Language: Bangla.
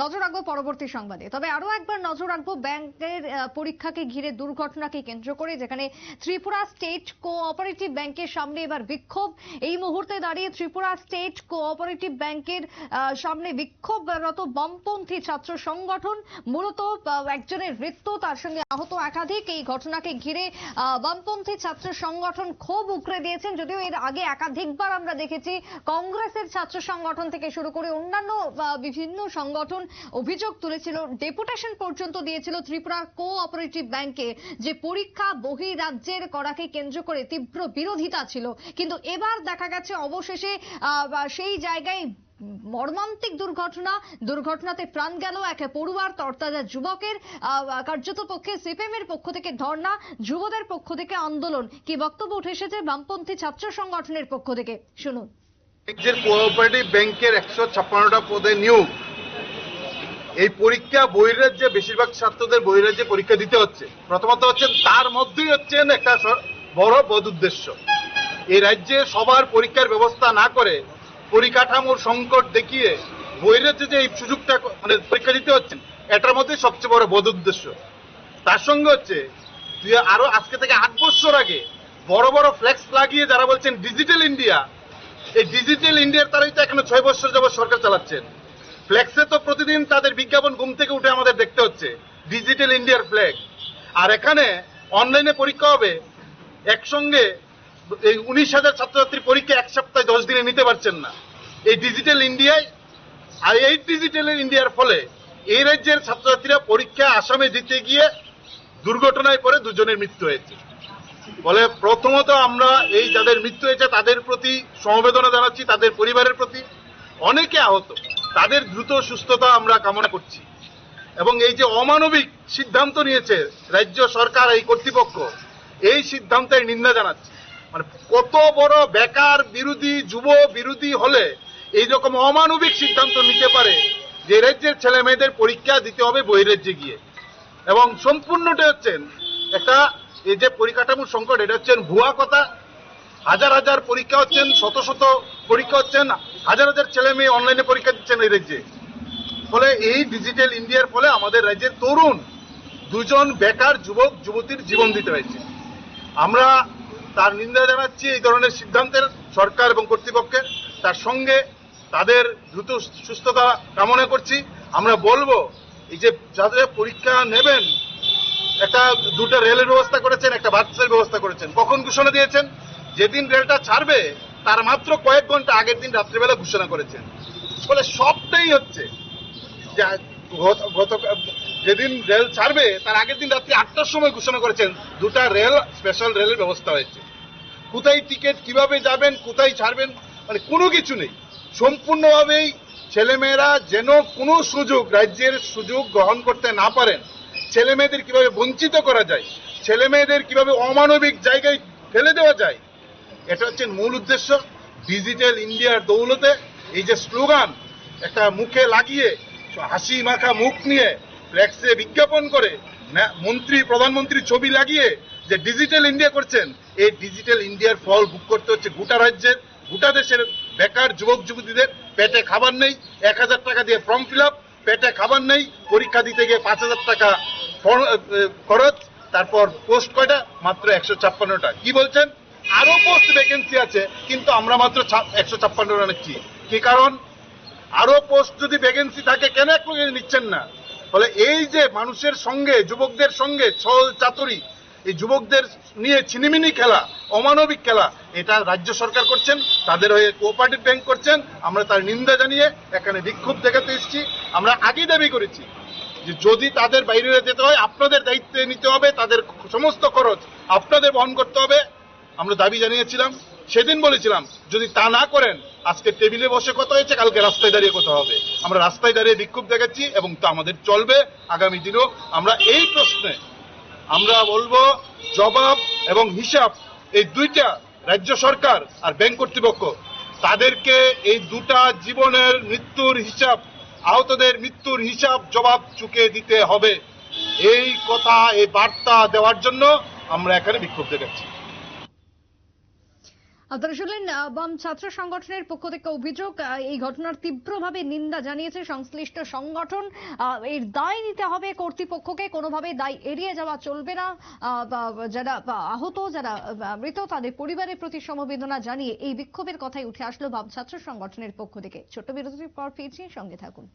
নজর রাখব পরবর্তী সংবাদে। তবে আরও একবার নজর রাখব ব্যাংকের পরীক্ষাকে ঘিরে দুর্ঘটনাকে কেন্দ্র করে, যেখানে ত্রিপুরা স্টেট কোঅপারেটিভ ব্যাংকের সামনে এবার বিক্ষোভ। এই মুহূর্তে দাঁড়িয়ে ত্রিপুরা স্টেট কোঅপারেটিভ ব্যাংকের সামনে বিক্ষোভরত বামপন্থী ছাত্র সংগঠন, মূলত একজনের মৃত্যু, তার সঙ্গে আহত একাধিক। এই ঘটনাকে ঘিরে বামপন্থী ছাত্র সংগঠন ক্ষোভ উগরে দিয়েছেন। যদিও এর আগে একাধিকবার আমরা দেখেছি, কংগ্রেসের ছাত্র সংগঠন থেকে শুরু করে অন্যান্য বিভিন্ন সংগঠন অভিযোগ তুলেছিল, ডেপুটেশন পর্যন্ত দিয়েছিল ত্রিপুরা কোঅপারেটিভ ব্যাংকে যে পরীক্ষা বহি রাজ্যের করাকে কেন্দ্র করে তীব্র বিরোধিতা ছিল। কিন্তু এবার দেখা গেছে অবশেষে সেই জায়গায় মর্মান্তিক দুর্ঘটনা, দুর্ঘটনাতে প্রাণ গেল এক পড়ুয়ার তরতাজা যুবকের কার্যত পক্ষে সিপিএম এর পক্ষ থেকে ধর্ণা, যুবদের পক্ষ থেকে আন্দোলন। কি বক্তব্য উঠে এসেছে বামপন্থী ছাত্র সংগঠনের পক্ষ থেকে? শুনুন। কোঅপারেটিভ ব্যাংকের একশো ছাপ্পান্নটা পদে নিয়োগ। এই পরীক্ষা বহিরাজ্যে, বেশিরভাগ ছাত্রদের বহিরাজ্যে পরীক্ষা দিতে হচ্ছে। প্রথমত হচ্ছে তার মধ্যেই হচ্ছেন একটা বড় বদ উদ্দেশ্য। এই রাজ্যে সবার পরীক্ষার ব্যবস্থা না করে পরিকাঠামোর সংকট দেখিয়ে বহিরাজ্যে যে এই সুযোগটা মানে পরীক্ষা দিতে হচ্ছেন এটার মধ্যে সবচেয়ে বড় বদ উদ্দেশ্য। তার সঙ্গে হচ্ছে তুই আরও আজকে থেকে আট বছর আগে বড় বড় ফ্ল্যাক্স লাগিয়ে যারা বলছেন ডিজিটাল ইন্ডিয়া, এই ডিজিটাল ইন্ডিয়ার তারাই তো এখনও ছয় বছর যাবত সরকার চালাচ্ছেন। ফ্লেক্সে তো প্রতিদিন তাদের বিজ্ঞাপন ঘুম থেকে উঠে আমাদের দেখতে হচ্ছে। ডিজিটাল ইন্ডিয়ার ফ্ল্যাগ আর এখানে অনলাইনে পরীক্ষা হবে। একসঙ্গে এই উনিশ হাজার ছাত্রছাত্রী পরীক্ষা এক সপ্তাহে দশ দিনে নিতে পারছেন না। এই ডিজিটাল ইন্ডিয়ায় আর এই ডিজিটাল ইন্ডিয়ার ফলে এই রাজ্যের ছাত্রছাত্রীরা পরীক্ষা আসামে দিতে গিয়ে দুর্ঘটনায় পড়ে দুজনের মৃত্যু হয়েছে। বলে প্রথমত আমরা এই যাদের মৃত্যু হয়েছে তাদের প্রতি সমবেদনা জানাচ্ছি, তাদের পরিবারের প্রতি। অনেকে আহত। তাদের দ্রুত সুস্থতা আমরা কামনা করছি। এবং এই যে অমানবিক সিদ্ধান্ত নিয়েছে রাজ্য সরকার, এই কর্তৃপক্ষ, এই সিদ্ধান্তের নিন্দা জানাচ্ছি। মানে কত বড় বেকার বিরোধী, যুব বিরোধী হলে এই রকম অমানবিক সিদ্ধান্ত নিতে পারে যে রাজ্যের ছেলে মেয়েদের পরীক্ষা দিতে হবে বহিরাজ্যে গিয়ে। এবং সম্পূর্ণটা হচ্ছেন একটা, এই যে পরিকাঠামোর সংকট, এটা হচ্ছেন ভুয়া কথা। হাজার হাজার পরীক্ষা হচ্ছেন, শত শত পরীক্ষা হচ্ছেন হাজার হাজার ছেলে মেয়ে অনলাইনে পরীক্ষা দিচ্ছেন এই রাজ্যে। ফলে এই ডিজিটাল ইন্ডিয়ার ফলে আমাদের রাজ্যের তরুণ দুজন বেকার যুবক, যুবতীর জীবন দিতে হয়েছে। আমরা তার নিন্দা জানাচ্ছি এই ধরনের সিদ্ধান্তের সরকার এবং কর্তৃপক্ষের। তার সঙ্গে তাদের দ্রুত সুস্থতা কামনা করছি। আমরা বলব, এই যে যাদের পরীক্ষা নেবেন, একটা, দুটো রেলের ব্যবস্থা করেছেন, একটা বাসের ব্যবস্থা করেছেন। কখন ঘোষণা দিয়েছেন? যেদিন রেলটা ছাড়বে তার মাত্র কয়েক ঘণ্টা আগের দিন রাত্রিবেলা ঘোষণা করেছেন। ফলে সবটাই হচ্ছে গত যেদিন রেল ছাড়বে, তার আগের দিন রাত্রি আটটার সময় ঘোষণা করেছেন, দুটা রেল স্পেশাল রেলের ব্যবস্থা হয়েছে। কোথায় টিকিট কীভাবে যাবেন, কোথায় ছাড়বেন মানে কোনো কিছু নেই। সম্পূর্ণভাবেই ছেলেমেয়েরা যেন কোনো সুযোগ রাজ্যের সুযোগ গ্রহণ করতে না পারেন, ছেলেমেয়েদের কীভাবে বঞ্চিত করা যায়, ছেলেমেয়েদের কীভাবে অমানবিক জায়গায় ফেলে দেওয়া যায় এটা হচ্ছে মূল উদ্দেশ্য ডিজিটাল ইন্ডিয়ার দৌলতে এই যে স্লোগান, একটা মুখে লাগিয়ে, হাসি মাখা মুখ নিয়ে ফ্ল্যাক্সে বিজ্ঞাপন করে মন্ত্রী প্রধানমন্ত্রী ছবি লাগিয়ে যে ডিজিটাল ইন্ডিয়া করছেন, এই ডিজিটাল ইন্ডিয়ার ফল ভোগ করতে হচ্ছে গোটা রাজ্যের, গোটা দেশের বেকার যুবক, যুবতীদের। পেটে খাবার নেই, এক হাজার টাকা দিয়ে ফর্ম ফিল আপ পেটে খাবার নেই, পরীক্ষা দিতে গিয়ে পাঁচ হাজার টাকা খরচ, তারপর পোস্ট কয়টা? মাত্র একশো ছাপ্পান্নটা। কি বলছেন? আরও পোস্ট ভ্যাকেন্সি আছে, কিন্তু আমরা মাত্র একশো ছাপ্পান্ন নিচ্ছি কি? কারণ? আরও পোস্ট যদি ভ্যাকেন্সি থাকে, কেন এক নিচ্ছেন না? ফলে এই যে মানুষের সঙ্গে, যুবকদের সঙ্গে ছল চাতুরি, এই যুবকদের নিয়ে ছিনিমিনি খেলা, অমানবিক খেলা, এটা রাজ্য সরকার করছেন, তাদের হয়ে কোঅপারেটিভ ব্যাংক করছেন, আমরা তার নিন্দা জানিয়ে এখানে বিক্ষোভ দেখাতে এসেছি। আমরা আগেই দাবি করেছি যে যদি তাদের বাইরে যেতে হয়, আপনাদের দায়িত্বে নিতে হবে, তাদের সমস্ত খরচ আপনাদের বহন করতে হবে। আমরা দাবি জানিয়েছিলাম, সেদিন বলেছিলাম, যদি তা না করেন, আজকে টেবিলে বসে কথা হয়েছে, কালকে রাস্তায় দাঁড়িয়ে কথা হবে। আমরা রাস্তায় দাঁড়িয়ে বিক্ষোভ দেখাচ্ছি এবং তা আমাদের চলবে। আগামী দিনেও আমরা এই প্রশ্নে আমরা বলব, জবাব এবং হিসাব এই দুইটা রাজ্য সরকার আর ব্যাংক কর্তৃপক্ষ, তাদেরকে এই দুটা জীবনের মৃত্যুর হিসাব, আহতদের মৃত্যুর হিসাব জবাব চুকে দিতে হবে। এই কথা, এই বার্তা দেওয়ার জন্য আমরা এখানে বিক্ষোভ দেখাচ্ছি। শুনলেন বাম ছাত্র সংগঠনের পক্ষ থেকে অভিযোগ এই ঘটনার তীব্রভাবে নিন্দা জানিয়েছে সংশ্লিষ্ট সংগঠন। এর দায় নিতে হবে কর্তৃপক্ষকে কোনোভাবে দায় এড়িয়ে যাওয়া চলবে না। যারা আহত, যারা মৃত, তাদের পরিবারের প্রতি সমবেদনা জানিয়ে এই বিক্ষোভের কথাই উঠে আসলো বাম ছাত্র সংগঠনের পক্ষ থেকে। ছোট্ট বিরতির পর ফিরছি, সঙ্গে থাকুন।